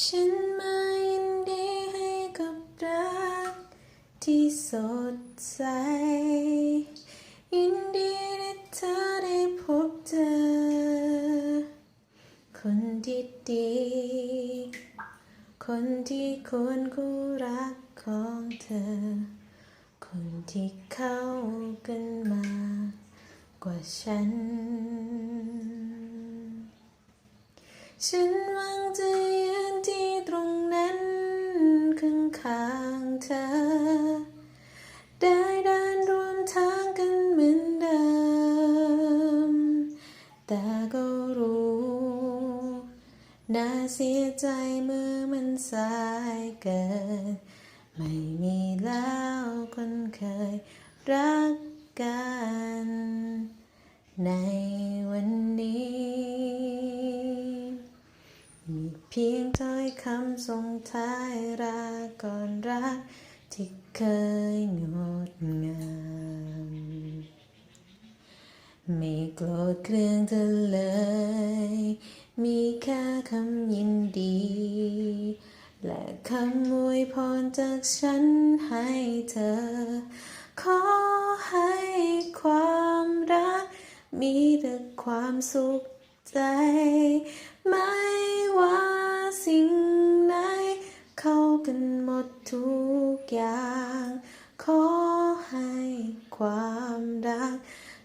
ฉันมายินดีให้กับรักที่สดใส ยินดีที่เธอได้พบเจอ คนที่ดี คนที่ควรคู่รักของเธอ คนที่เข้ากันมากว่าฉัน ฉันหวังจะ ข้างข้างๆเธอ ได้เดินร่วมทางกันเหมือนเดิม แต่ก็รู้น่าเสียใจเมื่อมันสายเกิน ไม่มีแล้วคนเคยรักกัน ในวันนี้ เพียงถ้อยคำส่งท้ายรักก่อนรัก ที่เคยงดงามไม่โกรธเครื่องเธอเลย มีแค่คำยินดี และคำอวยพรจากฉันให้เธอ ขอให้ความรัก มีแต่ความสุขใจ เข้ากันหมดทุกอย่าง ขอให้ความรัก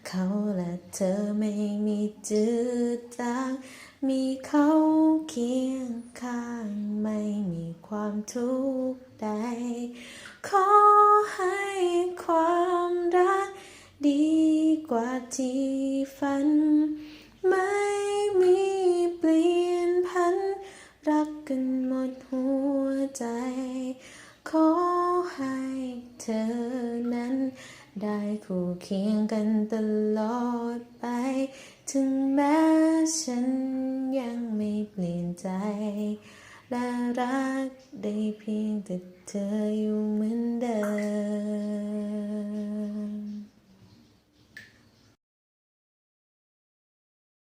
เขาและเธอไม่มีจืดจางมีเขาเคียงข้างไม่มีความทุกข์ใด ขอให้ความรัก ดีกว่าที่ฝัน ไม่มีเปลี่ยนพัน รักกันหมดหัว ใจ ขอให้เธอนั้น ได้คู่เคียงกันตลอดไป ถึงแม้ฉันยังไม่เปลี่ยนใจ และรักได้เพียงแต่เธออยู่เหมือนเดิ